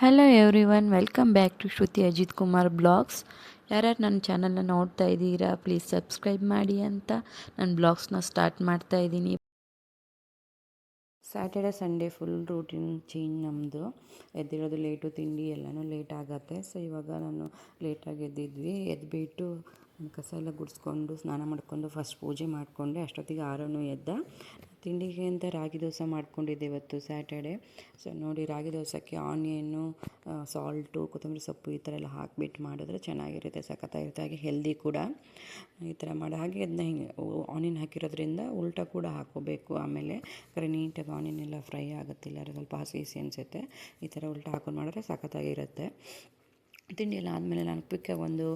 Hello everyone welcome back to Shruti Ajith Kumar vlogs ಯಾರ್ಯಾರು ನನ್ನ ಚಾನಲ್ನ ನೋಡ್ತಾ ಇದ್ದೀರಾ ಪ್ಲೀಸ್ ಸಬ್ಸ್ಕ್ರೈಬ್ ಮಾಡಿ ಅಂತ ನನ್ನ ಬ್ಲಾಗ್ಸ್ನ ಸ್ಟಾರ್ಟ್ ಮಾಡ್ತಾ ಇದ್ದೀನಿ. Saturday Sunday full routine change ನಮ್ಮದು ಎದ್ದಿರೋದು ಲೇಟು ತಿಂಡಿ ಎಲ್ಲನೂ ಲೇಟ್ ಆಗುತ್ತೆ. ಸೊ ಇವಾಗ ನಾನು ಲೇಟಾಗಿ ಎದ್ದಿದ್ವಿ. ಎದ್ಬಿಟ್ಟು ಕಸ ಎಲ್ಲ ಗುಡಿಸ್ಕೊಂಡು, ಸ್ನಾನ ಮಾಡಿಕೊಂಡು ಫಸ್ಟ್ ಪೂಜೆ ಮಾಡಿಕೊಂಡೆ ಅಷ್ಟೊತ್ತಿಗೆ ಆರೋನು ಎದ್ದ. ತಿಂಡಿಗೆ ಅಂತ ರಾಗಿ ದೋಸೆ ಮಾಡ್ಕೊಂಡಿದ್ದೆ ಇವತ್ತು ಸ್ಯಾಟರ್ಡೆ. ಸೊ ನೋಡಿ, ರಾಗಿ ದೋಸೆಗೆ ಆನಿಯನ್ನು ಸಾಲ್ಟು, ಕೊತ್ತಂಬರಿ ಸೊಪ್ಪು ಈ ಥರ ಎಲ್ಲ ಹಾಕಿಬಿಟ್ಟು ಮಾಡಿದ್ರೆ ಚೆನ್ನಾಗಿರುತ್ತೆ, ಸಖತ್ತಾಗಿರುತ್ತೆ, ಹಾಗೆ ಹೆಲ್ದಿ ಕೂಡ. ಈ ಥರ ಮಾಡಿ ಹಾಗೆ ಅದನ್ನ ಹಿಂಗೆ ಆನಿಯನ್ ಹಾಕಿರೋದ್ರಿಂದ ಉಲ್ಟಾ ಕೂಡ ಹಾಕೋಬೇಕು ಆಮೇಲೆ ಕರೆ ನೀಟಾಗಿ ಆನಿಯನ್ ಎಲ್ಲ ಫ್ರೈ ಆಗುತ್ತಿಲ್ಲ ಸ್ವಲ್ಪ ಹಸಿ ಹಸಿ ಅನಿಸುತ್ತೆ. ಈ ಥರ ಉಲ್ಟಾ ಹಾಕೊಂಡು ಮಾಡಿದ್ರೆ ಸಖತ್ತಾಗಿರುತ್ತೆ. ತಿಂಡಿ ಎಲ್ಲ ಆದಮೇಲೆ ನಾನು ಕ್ವಿಕ್ಕಾಗಿ ಒಂದು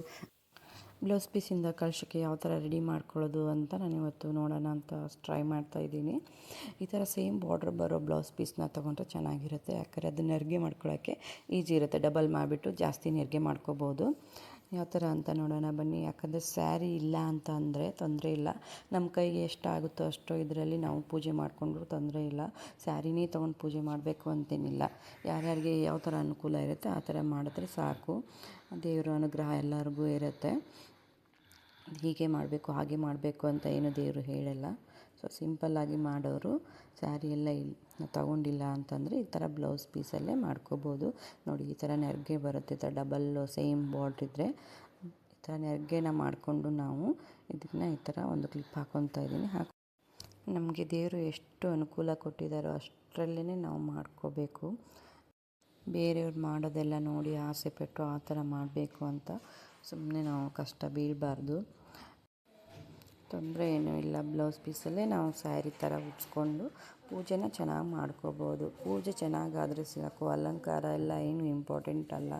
ಬ್ಲೌಸ್ ಪೀಸಿಂದ ಕಳ್ಸೋಕ್ಕೆ ಯಾವ ಥರ ರೆಡಿ ಮಾಡ್ಕೊಳ್ಳೋದು ಅಂತ ನಾನು ಇವತ್ತು ನೋಡೋಣ ಅಂತ ಟ್ರೈ ಮಾಡ್ತಾ ಇದ್ದೀನಿ. ಈ ಥರ ಸೇಮ್ ಬಾರ್ಡ್ರ್ ಬರೋ ಬ್ಲೌಸ್ ಪೀಸ್ನ ತೊಗೊಂಡ್ರೆ ಚೆನ್ನಾಗಿರುತ್ತೆ. ಯಾಕಂದರೆ ಅದನ್ನ ನೆರಿಗೆ ಮಾಡ್ಕೊಳ್ಳೋಕ್ಕೆ ಈಸಿ ಇರುತ್ತೆ. ಡಬಲ್ ಮಾಡಿಬಿಟ್ಟು ಜಾಸ್ತಿ ನೆರಿಗೆ ಮಾಡ್ಕೋಬೋದು. ಯಾವ ಥರ ಅಂತ ನೋಡೋಣ ಬನ್ನಿ. ಯಾಕಂದರೆ ಸ್ಯಾರಿ ಇಲ್ಲ ಅಂತ ಅಂದರೆ ತೊಂದರೆ ಇಲ್ಲ. ನಮ್ಮ ಕೈಗೆ ಎಷ್ಟಾಗುತ್ತೋ ಅಷ್ಟು ಇದರಲ್ಲಿ ನಾವು ಪೂಜೆ ಮಾಡಿಕೊಂಡ್ರು ತೊಂದರೆ ಇಲ್ಲ. ಸ್ಯಾರಿನೇ ತೊಗೊಂಡು ಪೂಜೆ ಮಾಡಬೇಕು ಅಂತೇನಿಲ್ಲ. ಯಾರ್ಯಾರಿಗೆ ಯಾವ ಥರ ಅನುಕೂಲ ಇರುತ್ತೆ ಆ ಥರ ಮಾಡಿದ್ರೆ ಸಾಕು. ದೇವರ ಅನುಗ್ರಹ ಎಲ್ಲರಿಗೂ ಇರುತ್ತೆ. ಹೀಗೆ ಮಾಡಬೇಕು, ಹಾಗೆ ಮಾಡಬೇಕು ಅಂತ ಏನು ದೇವರು ಹೇಳಲ್ಲ. ಸೊ ಸಿಂಪಲ್ಲಾಗಿ ಮಾಡೋರು ಸ್ಯಾರಿ ಎಲ್ಲ ಇಲ್ಲ ತಗೊಂಡಿಲ್ಲ ಅಂತಂದರೆ ಈ ಥರ ಬ್ಲೌಸ್ ಪೀಸಲ್ಲೇ ಮಾಡ್ಕೋಬೋದು. ನೋಡಿ, ಈ ಥರ ನೆರಿಗೆ ಬರುತ್ತೆ, ಈ ಥರ ಡಬಲ್ ಸೇಮ್ ಬಾರ್ಡ್ರ್ ಇದ್ದರೆ ಈ ಥರ ನೆರಿಗೆನ ಮಾಡಿಕೊಂಡು ನಾವು ಇದನ್ನು ಈ ಥರ ಒಂದು ಕ್ಲಿಪ್ ಹಾಕ್ಕೊತಾ ಇದ್ದೀನಿ. ಹಾಕಿ, ನಮಗೆ ದೇವರು ಎಷ್ಟು ಅನುಕೂಲ ಕೊಟ್ಟಿದ್ದಾರೋ ಅಷ್ಟರಲ್ಲೇ ನಾವು ಮಾಡ್ಕೋಬೇಕು. ಬೇರೆಯವ್ರು ಮಾಡೋದೆಲ್ಲ ನೋಡಿ, ಆಸೆ ಪಟ್ಟು ಆ ಥರ ಮಾಡಬೇಕು ಅಂತ ಸುಮ್ಮನೆ ನಾವು ಕಷ್ಟ ಬೀಳಬಾರ್ದು. ತೊಂದರೆ ಏನೂ ಇಲ್ಲ. ಬ್ಲೌಸ್ ಪೀಸಲ್ಲೇ ನಾವು ಸ್ಯಾರಿ ಥರ ಉಟ್ಸ್ಕೊಂಡು ಪೂಜೆನ ಚೆನ್ನಾಗಿ ಮಾಡ್ಕೋಬೋದು. ಪೂಜೆ ಚೆನ್ನಾಗಾದರೆ ಸಾಕು ಅಲಂಕಾರ ಎಲ್ಲ ಏನು ಇಂಪಾರ್ಟೆಂಟ್ ಅಲ್ಲ.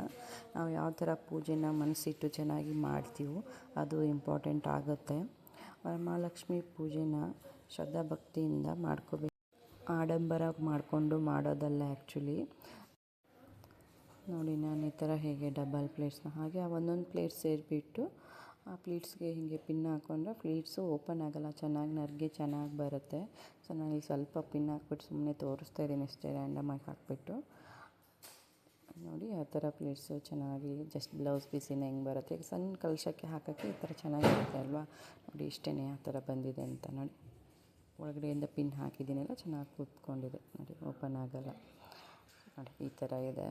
ನಾವು ಯಾವ ಥರ ಪೂಜೆನ ಮನಸ್ಸಿಟ್ಟು ಚೆನ್ನಾಗಿ ಮಾಡ್ತೀವೋ ಅದು ಇಂಪಾರ್ಟೆಂಟ್ ಆಗುತ್ತೆ. ವರಮಹಾಲಕ್ಷ್ಮಿ ಪೂಜೆನ ಶ್ರದ್ಧಾ ಭಕ್ತಿಯಿಂದ ಮಾಡ್ಕೋಬೇಕು. ಆಡಂಬರ ಮಾಡಿಕೊಂಡು ಮಾಡೋದಲ್ಲ ಆ್ಯಕ್ಚುಲಿ ನೋಡಿ ನಾನು ಈ ಥರ ಹೇಗೆ ಡಬಲ್ ಪ್ಲೇಟ್ಸ್ನ ಹಾಗೆ ಒಂದೊಂದು ಪ್ಲೇಟ್ ಸೇರಿಬಿಟ್ಟು ಆ ಪ್ಲೀಟ್ಸ್ಗೆ ಹೀಗೆ ಪಿನ್ ಹಾಕ್ಕೊಂಡ್ರೆ ಪ್ಲೀಟ್ಸು ಓಪನ್ ಆಗೋಲ್ಲ, ಚೆನ್ನಾಗಿ ನರ್ಗೆ ಚೆನ್ನಾಗಿ ಬರುತ್ತೆ. ಸೊ ಇಲ್ಲಿ ಸ್ವಲ್ಪ ಪಿನ್ ಹಾಕ್ಬಿಟ್ಟು ಸುಮ್ಮನೆ ತೋರಿಸ್ತಾ ಇದ್ದೀನಿ ಅಷ್ಟೇ ರ್ಯಾಂಡಮಾಗಿ ಹಾಕ್ಬಿಟ್ಟು. ನೋಡಿ, ಆ ಥರ ಪ್ಲೇಟ್ಸು ಚೆನ್ನಾಗಿ ಜಸ್ಟ್ ಬ್ಲೌಸ್ ಪೀಸಿನ ಹೆಂಗೆ ಬರುತ್ತೆ. ಈಗ ಸಣ್ಣ ಕಲಶಕ್ಕೆ ಹಾಕೋಕ್ಕೆ ಈ ಥರ ಚೆನ್ನಾಗಿರುತ್ತೆ ಅಲ್ವಾ? ನೋಡಿ ಇಷ್ಟೇ ಆ ಥರ ಬಂದಿದೆ ಅಂತ ನೋಡಿ. ಒಳಗಡೆಯಿಂದ ಪಿನ್ ಹಾಕಿದ್ದೀನಲ್ಲ, ಚೆನ್ನಾಗಿ ಕೂತ್ಕೊಂಡಿದೆ. ನೋಡಿ, ಓಪನ್ ಆಗೋಲ್ಲ. ನೋಡಿ, ಈ ಥರ ಇದೆ.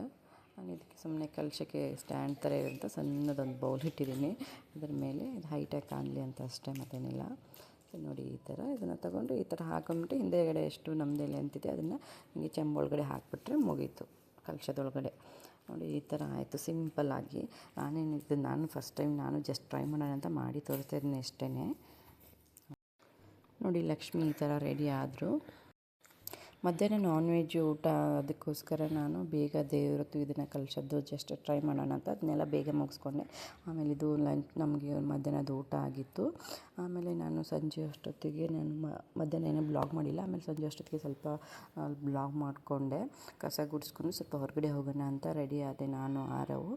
ನಾನು ಇದಕ್ಕೆ ಸುಮ್ಮನೆ ಕಲಶಕ್ಕೆ ಸ್ಟ್ಯಾಂಡ್ ಥರ ಇರೋಂಥ ಸಣ್ಣದೊಂದು ಬೌಲ್ ಇಟ್ಟಿದ್ದೀನಿ. ಅದ್ರ ಮೇಲೆ ಇದು ಹೈಟಾಗಿ ಕಾಣಲಿ ಅಂತ ಅಷ್ಟೇ, ಮತ್ತೇನಿಲ್ಲ. ನೋಡಿ ಈ ಥರ. ಇದನ್ನು ತಗೊಂಡು ಈ ಥರ ಹಾಕೊಂಬಿಟ್ಟು ಹಿಂದೆಗಡೆ ಎಷ್ಟು ನಮ್ಮದೆಲೆ ಅಂತಿದೆ ಅದನ್ನು ಹಿಂಗೆ ಚೆಂಬೊಳಗಡೆ ಹಾಕಿಬಿಟ್ರೆ ಮುಗೀತು ಕಲಶದೊಳಗಡೆ. ನೋಡಿ ಈ ಥರ ಆಯಿತು ಸಿಂಪಲ್ಲಾಗಿ ನಾನೇನು ಇದು, ನಾನು ಫಸ್ಟ್ ಟೈಮ್ ನಾನು ಜಸ್ಟ್ ಟ್ರೈ ಮಾಡೋಣ ಅಂತ ಮಾಡಿ ತೋರಿಸ್ತಾ ಇದ್ದೀನಿ ಅಷ್ಟೇ ನೋಡಿ ಲಕ್ಷ್ಮಿ ಈ ಥರ ರೆಡಿ ಆದರು. ಮಧ್ಯಾಹ್ನ ನಾನ್ ವೆಜ್ ಊಟ ಅದಕ್ಕೋಸ್ಕರ ನಾನು ಬೇಗ ದೇವ್ರದ್ದು ಇದನ್ನು ಕಲಿಸೋದು ಜಸ್ಟ್ ಟ್ರೈ ಮಾಡೋಣ ಅಂತ ಅದನ್ನೆಲ್ಲ ಬೇಗ ಮುಗಿಸ್ಕೊಂಡೆ. ಆಮೇಲೆ ಇದು ಲಂಚ್ ನಮಗೆ ಮಧ್ಯಾಹ್ನದ ಊಟ ಆಗಿತ್ತು. ಆಮೇಲೆ ನಾನು ಸಂಜೆ ಅಷ್ಟೊತ್ತಿಗೆ ನಾನು ಮಧ್ಯಾಹ್ನ ಏನೂ ಬ್ಲಾಗ್ ಮಾಡಿಲ್ಲ. ಆಮೇಲೆ ಸಂಜೆ ಅಷ್ಟೊತ್ತಿಗೆ ಸ್ವಲ್ಪ ಬ್ಲಾಗ್ ಮಾಡಿಕೊಂಡೆ. ಕಸ ಗುಡಿಸ್ಕೊಂಡು ಸ್ವಲ್ಪ ಹೊರಗಡೆ ಹೋಗೋಣ ಅಂತ ರೆಡಿ ಆದೆ ನಾನು, ಆರವು.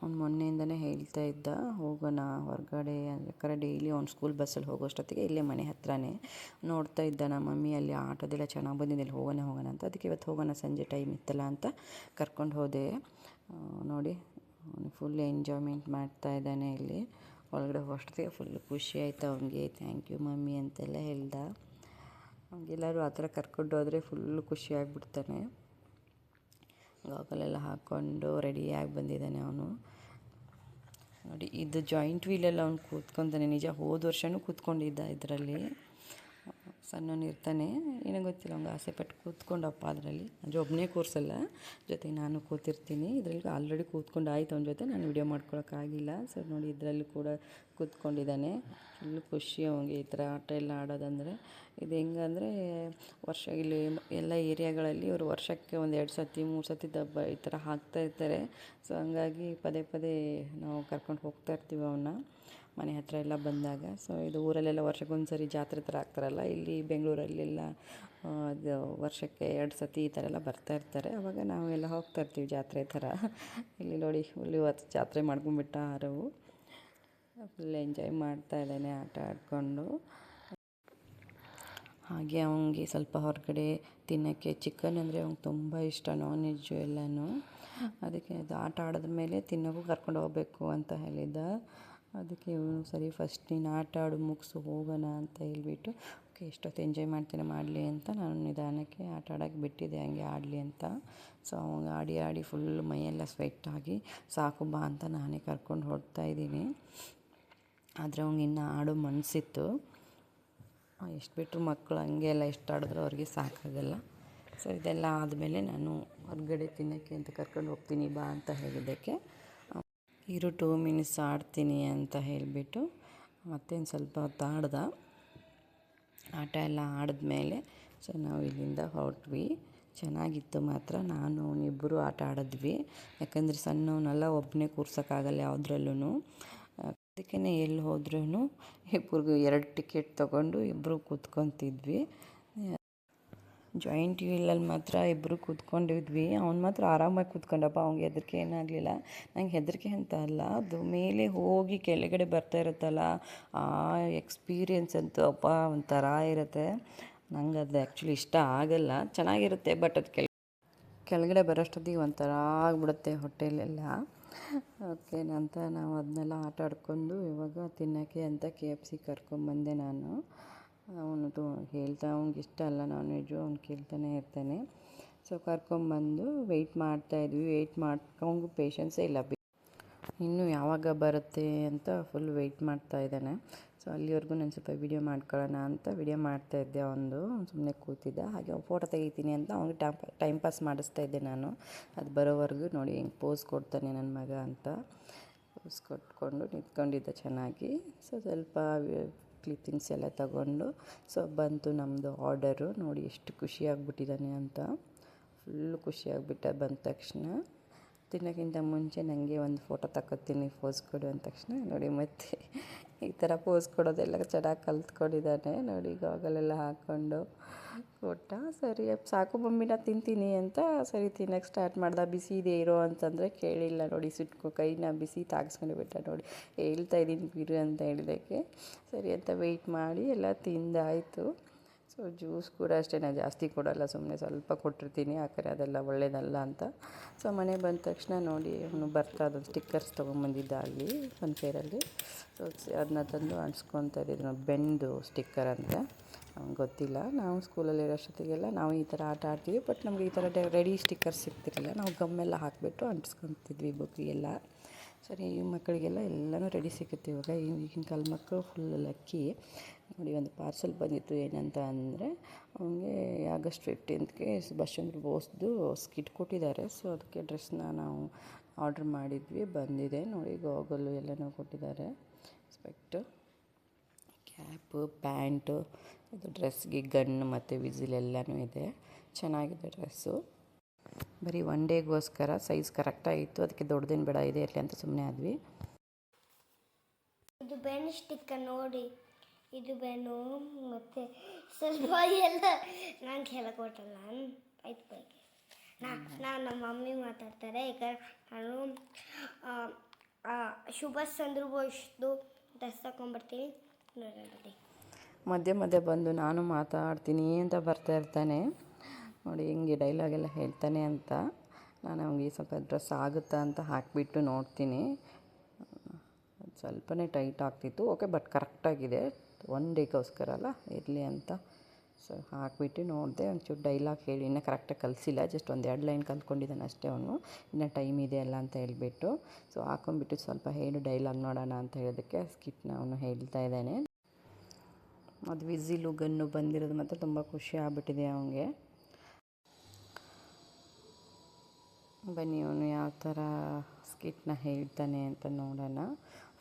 ಅವ್ನು ಮೊನ್ನೆಯಿಂದನೇ ಹೇಳ್ತಾ ಇದ್ದ, ಹೋಗೋಣ ಹೊರಗಡೆ ಯಾಕಂದರೆ ಡೈಲಿ ಅವ್ನು ಸ್ಕೂಲ್ ಬಸ್ಸಲ್ಲಿ ಹೋಗೋಷ್ಟೊತ್ತಿಗೆ ಇಲ್ಲೇ ಮನೆ ಹತ್ರನೇ ನೋಡ್ತಾ ಇದ್ದ ನಮ್ಮ ಮಮ್ಮಿ, ಅಲ್ಲಿ ಆಟೋದೆಲ್ಲ ಚೆನ್ನಾಗಿ ಬಂದಿದೆ, ಇಲ್ಲಿ ಹೋಗೋಣ ಹೋಗೋಣ ಅಂತ. ಅದಕ್ಕೆ ಇವತ್ತು ಹೋಗೋಣ ಸಂಜೆ ಟೈಮ್ ಇತ್ತಲ್ಲ ಅಂತ ಕರ್ಕೊಂಡು ಹೋದೆ. ನೋಡಿ ಫುಲ್ ಎಂಜಾಯ್ಮೆಂಟ್ ಮಾಡ್ತಾ ಇದ್ದಾನೆ ಇಲ್ಲಿ. ಒಳಗಡೆ ಹೋಗೋಷ್ಟೊತ್ತಿಗೆ ಫುಲ್ ಖುಷಿ ಆಯಿತು ಅವನಿಗೆ. ಥ್ಯಾಂಕ್ ಯು ಮಮ್ಮಿ ಅಂತೆಲ್ಲ ಹೇಳ್ದ. ಅವ್ನಿಗೆಲ್ಲರೂ ಆ ಥರ ಕರ್ಕೊಂಡು ಹೋದರೆ ಫುಲ್ ಖುಷಿ ಆಗಿಬಿಡ್ತಾನೆ. ಗಾಗಲೆಲ್ಲ ಹಾಕ್ಕೊಂಡು ರೆಡಿಯಾಗಿ ಬಂದಿದ್ದಾನೆ ಅವನು. ನೋಡಿ, ಇದು ಜಾಯಿಂಟ್ ವೀಲೆಲ್ಲ ಅವ್ನು ಕೂತ್ಕೊತಾನೆ. ನಿಜ ಹೋದ ವರ್ಷವೂ ಕೂತ್ಕೊಂಡಿದ್ದ ಇದರಲ್ಲಿ. ಸಣ್ಣವನು ಇರ್ತಾನೆ. ಏನೋ ಗೊತ್ತಿಲ್ಲ, ಅವ್ನಿಗೆ ಆಸೆ ಪಟ್ಟು ಕೂತ್ಕೊಂಡಪ್ಪ ಅದರಲ್ಲಿ. ಅಂದರೆ ಒಬ್ಬನೇ ಕೂರ್ಸಲ್ಲ ಜೊತೆಗೆ ನಾನು ಕೂತಿರ್ತೀನಿ. ಇದರಲ್ಲಿ ಆಲ್ರೆಡಿ ಕೂತ್ಕೊಂಡು ಆಯ್ತು ಅವನ ಜೊತೆ. ನಾನು ವಿಡಿಯೋ ಮಾಡ್ಕೊಳಕ್ಕಾಗಿಲ್ಲ ಸೊ ನೋಡಿ, ಇದರಲ್ಲಿ ಕೂಡ ಕೂತ್ಕೊಂಡಿದ್ದಾನೆ. ಫುಲ್ ಖುಷಿ ಅವನಿಗೆ ಈ ಥರ ಆಟ ಎಲ್ಲ ಆಡೋದಂದರೆ. ಇದು ಹೆಂಗಂದರೆ ವರ್ಷ ಇಲ್ಲಿ ಎಲ್ಲ ಏರಿಯಾಗಳಲ್ಲಿ ಇವರು ವರ್ಷಕ್ಕೆ ಒಂದು ಎರಡು ಸತಿ ಮೂರು ಸತಿ ದಬ್ಬ ಈ ಥರ ಹಾಕ್ತಾ ಇರ್ತಾರೆ. ಸೊ ಹಂಗಾಗಿ ಪದೇ ಪದೇ ನಾವು ಕರ್ಕೊಂಡು ಹೋಗ್ತಾ ಇರ್ತೀವಿ ಅವನ್ನ ಮನೆ ಹತ್ರ ಎಲ್ಲ ಬಂದಾಗ. ಸೊ ಇದು ಊರಲ್ಲೆಲ್ಲ ವರ್ಷಕ್ಕೊಂದು ಸರಿ ಜಾತ್ರೆ ಥರ ಆಗ್ತಾರಲ್ಲ, ಇಲ್ಲಿ ಬೆಂಗಳೂರಲ್ಲೆಲ್ಲ ಅದು ವರ್ಷಕ್ಕೆ ಎರಡು ಸತಿ ಈ ಥರ ಎಲ್ಲ ಬರ್ತಾ ಇರ್ತಾರೆ. ಅವಾಗ ಎಲ್ಲ ಹೋಗ್ತಾ ಇರ್ತೀವಿ ಜಾತ್ರೆ ಥರ. ಇಲ್ಲಿ ನೋಡಿ, ಇಲ್ಲಿ ಹೊತ್ತು ಜಾತ್ರೆ ಮಾಡ್ಕೊಂಡ್ಬಿಟ್ಟ ಆರವು ಫುಲ್ ಎಂಜಾಯ್ ಮಾಡ್ತಾ ಇದ್ದಾನೆ ಆಟ ಆಡಿಕೊಂಡು. ಹಾಗೆ ಅವನಿಗೆ ಸ್ವಲ್ಪ ಹೊರಗಡೆ ತಿನ್ನೋಕ್ಕೆ ಚಿಕನ್ ಅಂದರೆ ಅವ್ನಿಗೆ ತುಂಬ ಇಷ್ಟ ನಾನ್ ವೆಜ್ಜು ಎಲ್ಲನೂ. ಅದಕ್ಕೆ ಅದು ಆಟ ಆಡಿದ ಮೇಲೆ ತಿನ್ನೋಕ್ಕೂ ಕರ್ಕೊಂಡು ಹೋಗಬೇಕು ಅಂತ ಹೇಳಿದ್ದ. ಅದಕ್ಕೆ ಇವನು ಸರಿ ಫಸ್ಟ್ ನೀನು ಆಟ ಆಡು, ಮುಗಿಸು, ಹೋಗೋಣ ಅಂತ ಹೇಳ್ಬಿಟ್ಟು ಓಕೆ ಎಷ್ಟೊತ್ತು ಎಂಜಾಯ್ ಮಾಡ್ತೇನೆ ಮಾಡಲಿ ಅಂತ ನಾನು ನಿಧಾನಕ್ಕೆ ಆಟ ಆಡೋಕ್ಕೆ ಬಿಟ್ಟಿದ್ದೆ, ಹಂಗೆ ಆಡಲಿ ಅಂತ. ಸೊ ಅವಂಗೆ ಆಡಿ ಆಡಿ ಫುಲ್ ಮೈಯೆಲ್ಲ ಸ್ವೆಟ್ ಆಗಿ, ಸಾಕು ಬಾ ಅಂತ ನಾನೇ ಕರ್ಕೊಂಡು ಹೊರಡ್ತಾ ಇದ್ದೀನಿ. ಆದರೆ ಅವಂಗೆ ಇನ್ನೂ ಆಡೋ ಮನಸ್ಸಿತ್ತು ಎಷ್ಟು ಬಿಟ್ಟರು ಮಕ್ಕಳು ಹಂಗೆ ಎಲ್ಲ ಎಷ್ಟು ಆಡಿದ್ರೂ ಅವ್ರಿಗೆ ಸಾಕಾಗಲ್ಲ. ಸೊ ಇದೆಲ್ಲ ಆದಮೇಲೆ ನಾನು ಹೊರಗಡೆ ತಿನ್ನೋಕ್ಕೆ ಅಂತ ಕರ್ಕೊಂಡು ಹೋಗ್ತೀನಿ, ಬಾ ಅಂತ ಹೇಳಿದ್ದಕ್ಕೆ. ಇರು ಟೂ ಮಿನಿಟ್ಸ್ ಆಡ್ತೀನಿ ಅಂತ ಹೇಳಿಬಿಟ್ಟು ಮತ್ತೇನು ಸ್ವಲ್ಪ ಹೊತ್ತು ಆಡ್ದ. ಆಟ ಎಲ್ಲ ಆಡಿದ್ಮೇಲೆ ಸೊ ನಾವು ಇಲ್ಲಿಂದ ಹೊರಟ್ವಿ. ಚೆನ್ನಾಗಿತ್ತು ಮಾತ್ರ. ನಾನು ಅವನಿಬ್ಬರು ಆಟ ಆಡಿದ್ವಿ. ಯಾಕಂದರೆ ಸಣ್ಣವನ್ನೆಲ್ಲ ಒಬ್ಬನೇ ಕೂರ್ಸೋಕ್ಕಾಗಲ್ಲ ಯಾವುದ್ರಲ್ಲೂ ಅದಕ್ಕೇ ಎಲ್ಲಿ ಹೋದ್ರೂ ಇಬ್ಬರಿಗೂ ಎರಡು ಟಿಕೆಟ್ ತೊಗೊಂಡು ಇಬ್ಬರು ಕೂತ್ಕೊತಿದ್ವಿ. ಜಾಯಿಂಟ್ ವೀಲಲ್ಲಿ ಮಾತ್ರ ಇಬ್ಬರು ಕೂತ್ಕೊಂಡಿದ್ವಿ. ಅವ್ನು ಮಾತ್ರ ಆರಾಮಾಗಿ ಕೂತ್ಕೊಂಡಪ್ಪ, ಅವ್ನಿಗೆ ಹೆದರಿಕೆ ಏನಾಗಲಿಲ್ಲ. ನಂಗೆ ಹೆದರಿಕೆ ಅಂತ ಅಲ್ಲ, ಅದು ಮೇಲೆ ಹೋಗಿ ಕೆಳಗಡೆ ಬರ್ತಾ ಇರುತ್ತಲ್ಲ, ಆ ಎಕ್ಸ್ಪೀರಿಯೆನ್ಸ್ ಅಂತೂ ಅಪ್ಪ ಒಂಥರ ಇರುತ್ತೆ. ನಂಗೆ ಅದು ಆ್ಯಕ್ಚುಲಿ ಇಷ್ಟ ಆಗಲ್ಲ. ಚೆನ್ನಾಗಿರುತ್ತೆ, ಬಟ್ ಅದು ಕೆಳ ಕೆಳಗಡೆ ಬರೋಷ್ಟೊತ್ತಿಗೆ ಒಂಥರ ಆಗ್ಬಿಡುತ್ತೆ ಹೊಟ್ಟೆಲೆಲ್ಲ ಓಕೆ ನಂತರ ನಾವು ಅದನ್ನೆಲ್ಲ ಆಟ ಆಡ್ಕೊಂಡು ಇವಾಗ ತಿನ್ನೋಕ್ಕೆ ಅಂತ ಕೆ ಎಫ್ ಸಿ ಕರ್ಕೊಂಬಂದೆ ನಾನು. ಅವನು ತು, ಹೇಳ್ತಾ, ಅವ್ನಿಗೆ ಇಷ್ಟ ಅಲ್ಲ ನಾನ್ ವೆಜ್ಜು ಅವ್ನು ಕೇಳ್ತಾನೆ ಇರ್ತಾನೆ. ಸೊ ಕರ್ಕೊಂಬಂದು ವೆಯ್ಟ್ ಮಾಡ್ತಾಯಿದ್ವಿ ವೆಯ್ಟ್ ಮಾಡ್ಕೊಂಡು ಪೇಷನ್ಸೇ ಇಲ್ಲ. ಇನ್ನೂ ಯಾವಾಗ ಬರುತ್ತೆ ಅಂತ ಫುಲ್ ವೆಯ್ಟ್ ಮಾಡ್ತಾ ಇದ್ದಾನೆ. ಸೊ ಅಲ್ಲಿವರೆಗೂ ನಾನು ಸ್ವಲ್ಪ ವಿಡಿಯೋ ಮಾಡ್ಕೊಳ್ಳೋಣ ಅಂತ ವಿಡಿಯೋ ಮಾಡ್ತಾಯಿದ್ದೆ ಒಂದು. ಸುಮ್ಮನೆ ಕೂತಿದ್ದ. ಹಾಗೆ ಫೋಟೋ ತೆಗಿತೀನಿ ಅಂತ ಅವ್ನಿಗೆ ಟೈಮ್ ಟೈಮ್ ಪಾಸ್ ಮಾಡಿಸ್ತಾ ಇದ್ದೆ ನಾನು. ಅದು ಬರೋವರೆಗೂ ನೋಡಿ ಹೆಂಗೆ ಪೋಸ್ ಕೊಡ್ತಾನೆ ನನ್ನ ಮಗ ಅಂತ. ಪೋಸ್ ಕೊಟ್ಕೊಂಡು ನಿಂತ್ಕೊಂಡಿದ್ದೆ ಚೆನ್ನಾಗಿ. ಸೊ ಸ್ವಲ್ಪ ಕ್ಲಿಪ್ಪಿಂಗ್ಸ್ ಎಲ್ಲ ತಗೊಂಡು ಸೊ ಬಂತು ನಮ್ಮದು ಆರ್ಡರು ನೋಡಿ ಎಷ್ಟು ಖುಷಿಯಾಗ್ಬಿಟ್ಟಿದ್ದಾನೆ ಅಂತ. ಫುಲ್ಲು ಖುಷಿಯಾಗ್ಬಿಟ್ಟ ಬಂದ ತಕ್ಷಣ. ತಿನ್ನೋಕ್ಕಿಂತ ಮುಂಚೆ ನನಗೆ ಒಂದು ಫೋಟೋ ತಗೋತೀನಿ ಪೋಸ್ ಕೊಡು ಅಂದ ತಕ್ಷಣ. ನೋಡಿ ಮತ್ತೆ ಈ ಥರ ಪೋಸ್ ಕೊಡೋದೆಲ್ಲ ಚೆನ್ನಾಗಿ ಕಲ್ತ್ಕೊಂಡಿದ್ದಾನೆ. ನೋಡಿ ಗಾಗಲೆಲ್ಲ ಹಾಕ್ಕೊಂಡು. ಕೊಟ್ಟ ಸರಿ ಸಾಕು ಮಮ್ಮಿ ತಿಂತೀನಿ ಅಂತ ಸರಿ ತಿನ್ನೋಕ್ಕೆ ಸ್ಟಾರ್ಟ್ ಮಾಡ್ದೆ. ಬಿಸಿ ಇದೆ, ಇರೋ ಅಂತಂದರೆ ಕೇಳಿಲ್ಲ. ನೋಡಿ, ಸುಟ್ಕೊ, ಕೈನ ಬಿಸಿ ತಾಗಿಸ್ಕೊಂಡು ಬಿಟ್ಟ. ನೋಡಿ, ಹೇಳ್ತಾ ಇದ್ದೀನಿ ಬಿರು ಅಂತ ಹೇಳಿದಕ್ಕೆ. ಸರಿ, ಅಂತ ವೆಯ್ಟ್ ಮಾಡಿ ಎಲ್ಲ ತಿಂದಾಯಿತು. ಸೊ ಜ್ಯೂಸ್ ಕೂಡ ಅಷ್ಟೇ ಜಾಸ್ತಿ ಕೊಡೋಲ್ಲ ಸುಮ್ಮನೆ ಸ್ವಲ್ಪ ಕೊಟ್ಟಿರ್ತೀನಿ ಯಾಕಂದರೆ ಅದೆಲ್ಲ ಒಳ್ಳೇದಲ್ಲ ಅಂತ. ಸೊ ಮನೆ ಬಂದ ತಕ್ಷಣ ನೋಡಿ, ಅವನು ಬರ್ತಾ ಅದೊಂದು ಸ್ಟಿಕ್ಕರ್ಸ್ ತೊಗೊಂಬಂದಿದ್ದ ಅಲ್ಲಿ ಫನ್ಫೇರಲ್ಲಿ ಸೊ ಅದನ್ನ ತಂದು ಅಂಟ್ಸ್ಕೊತಾ ಇದ್ದಿದ್ದು ಬೆಂದು ಸ್ಟಿಕ್ಕರ್ ಅಂತ. ಗೊತ್ತಿಲ್ಲ, ನಾವು ಸ್ಕೂಲಲ್ಲಿ ಇರೋಷ್ಟೊತ್ತಿಗೆಲ್ಲ ನಾವು ಈ ಥರ ಆಟ ಆಡ್ತೀವಿ ಬಟ್ ನಮಗೆ ಈ ಥರ ರೆಡಿ ಸ್ಟಿಕ್ಕರ್ಸ್ ಸಿಗ್ತಿರಲಿಲ್ಲ. ನಾವು ಗಮ್ಮೆಲ್ಲ ಹಾಕಿಬಿಟ್ಟು ಅಂಟಿಸ್ಕೊತಿದ್ವಿ ಬುಕ್ಕಿಗೆಲ್ಲ ಸರಿ, ಈ ಮಕ್ಕಳಿಗೆಲ್ಲ ಎಲ್ಲನೂ ರೆಡಿ ಸಿಗುತ್ತೆ ಇವಾಗ. ಈಗಿನ ಕಾಲ ಮಕ್ಕಳು ಫುಲ್ ಲಕ್ಕಿ ನೋಡಿ, ಒಂದು ಪಾರ್ಸೆಲ್ ಬಂದಿತ್ತು ಏನಂತ ಅಂದರೆ, ಅವನಿಗೆ ಆಗಸ್ಟ್ ಫಿಫ್ಟೀನ್ತ್ಗೆ ಸುಭಾಷ್ ಚಂದ್ರ ಬೋಸ್ದು ಸ್ಕಿಟ್ ಕೊಟ್ಟಿದ್ದಾರೆ. ಸೊ ಅದಕ್ಕೆ ಡ್ರೆಸ್ನ ನಾವು ಆರ್ಡ್ರ್ ಮಾಡಿದ್ವಿ, ಬಂದಿದೆ. ನೋಡಿ ಗೋಗಲು ಎಲ್ಲನೂ ಕೊಟ್ಟಿದ್ದಾರೆ. ಸ್ಪೆಕ್ಟು ಕ್ಯಾಪು ಪ್ಯಾಂಟು ಇದು ಡ್ರೆಸ್ಗೆ ಗನ್ ಮತ್ತು ವಿಸಿಲ್ ಎಲ್ಲನೂ ಇದೆ. ಚೆನ್ನಾಗಿದೆ ಡ್ರೆಸ್ಸು ಬರೀ ಒನ್ ಡೇಗೋಸ್ಕರ ಸೈಜ್ ಕರೆಕ್ಟಾಗಿತ್ತು ಅದಕ್ಕೆ ದೊಡ್ಡದೇನು ಬೇಡ ಇದೆ ಇರಲಿ ಅಂತ ಸುಮ್ಮನೆ ಆದ್ವಿ. ಇದು ಬೆನ್ ಸ್ಟಿಕ್ಕ ನೋಡಿ ಇದು ಬೆನ್ನು ಮತ್ತೆ ಸ್ವಲ್ಪ ಎಲ್ಲ. ನಾನು ಕೇಳಕೊಟ್ಟಲ್ಲ ಕೊಟ್ಟಲ್ಲ ಆಯ್ತು ಬಗ್ಗೆ ನಾ ನಾನು ನಮ್ಮ ಮಮ್ಮಿ ಮಾತಾಡ್ತಾರೆ ಈಗ ನಾನು ಸುಭಾಷ್ ಚಂದ್ರ ಬೋಸ್ದು ಡ್ರೆಸ್ ತಗೊಂಡ್ಬರ್ತೀನಿ. ನೋಡಿ. ಮಧ್ಯೆ ಮಧ್ಯೆ ಬಂದು ನಾನು ಮಾತಾಡ್ತೀನಿ ಅಂತ ಬರ್ತಾ ಇರ್ತಾನೆ. ನೋಡಿ, ಹಿಂಗೆ ಡೈಲಾಗೆಲ್ಲ ಹೇಳ್ತಾನೆ ಅಂತ. ನಾನು ಅವನಿಗೆ ಸ್ವಲ್ಪ ಡ್ರೆಸ್ ಆಗುತ್ತಾ ಅಂತ ಹಾಕಿಬಿಟ್ಟು ನೋಡ್ತೀನಿ. ಸ್ವಲ್ಪನೇ ಟೈಟ್ ಆಗ್ತಿತ್ತು. ಓಕೆ ಬಟ್ ಕರೆಕ್ಟಾಗಿದೆ ಒನ್ ಡೇಗೋಸ್ಕರ ಅಲ್ಲ, ಇರಲಿ ಅಂತ. ಸೊ ಹಾಕಿಬಿಟ್ಟು ನೋಡಿದೆ. ಒಂಚೂರು ಡೈಲಾಗ್ ಹೇಳಿ. ಇನ್ನೂ ಕರೆಕ್ಟಾಗಿ ಕಲಿಸಿಲ್ಲ. ಜಸ್ಟ್ ಒಂದು ಎರಡು ಲೈನ್ ಕಲ್ತ್ಕೊಂಡಿದ್ದಾನೆ ಅಷ್ಟೇ ಅವನು. ಇನ್ನೂ ಟೈಮ್ ಇದೆ ಅಲ್ಲ ಅಂತ ಹೇಳಿಬಿಟ್ಟು. ಸೊ ಹಾಕೊಂಡ್ಬಿಟ್ಟು ಸ್ವಲ್ಪ ಹೇಳು ಡೈಲಾಗ್ ನೋಡೋಣ ಅಂತ ಹೇಳೋದಕ್ಕೆ ಸ್ಕಿಟ್ನ ಅವನು ಹೇಳ್ತಾ ಇದ್ದಾನೆ. ಅದು ವಿಸಿಲು ಗನ್ನು ಬಂದಿರೋದು ಮಾತ್ರ ತುಂಬ ಖುಷಿ ಆಗ್ಬಿಟ್ಟಿದೆ ಅವನಿಗೆ. ಬನ್ನಿ, ಅವನು ಯಾವ ಥರ ಸ್ಕಿಟ್ನ ಹೇಳ್ತಾನೆ ಅಂತ ನೋಡೋಣ.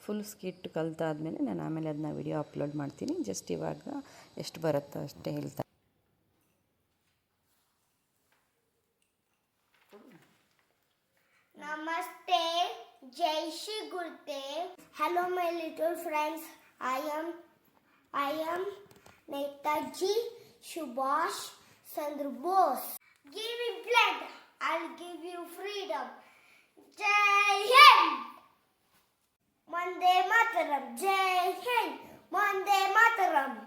ಫುಲ್ ಸ್ಕಿಟ್ ಕಲಿತಾದ್ಮೇಲೆ ನಾನು ಆಮೇಲೆ ಅದನ್ನ ವಿಡಿಯೋ ಅಪ್ಲೋಡ್ ಮಾಡ್ತೀನಿ. ಜಸ್ಟ್ ಇವಾಗ ಎಷ್ಟು ಬರುತ್ತೋ ಅಷ್ಟೇ ಹೇಳ್ತಾ ನಮಸ್ತೆ, ಜೈ Shri ಗುರುತೆ hello my little friends I am I am Netaji Subhash Chandra Bose give blood I'll give you freedom. Jai Hind! Mande Mataram! Jai Hind! Mande Mataram!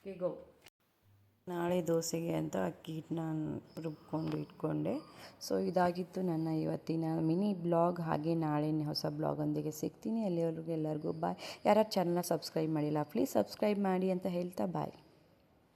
Okay, go. ನಾಳೆ ದೋಸೆಗೆ ಅಂತ ಅಕ್ಕಿ ನಾನು ರುಬ್ಕೊಂಡು ಇಟ್ಕೊಂಡೆ. ಸೊ ಇದಾಗಿತ್ತು ನನ್ನ ಇವತ್ತಿನ ಮಿನಿ ಬ್ಲಾಗ್. ಹಾಗೆ ನಾಳೆ ಹೊಸ ಬ್ಲಾಗೊಂದಿಗೆ ಸಿಗ್ತೀನಿ. ಅಲ್ಲಿವರೆಗೂ ಎಲ್ಲರಿಗೂ ಬಾಯ್ ಯಾರು ಚಾನಲ್ನ ಸಬ್ಸ್ಕ್ರೈಬ್ ಮಾಡಿಲ್ಲ ಪ್ಲೀಸ್ ಸಬ್ಸ್ಕ್ರೈಬ್ ಮಾಡಿ ಅಂತ ಹೇಳ್ತಾ ಬಾಯ್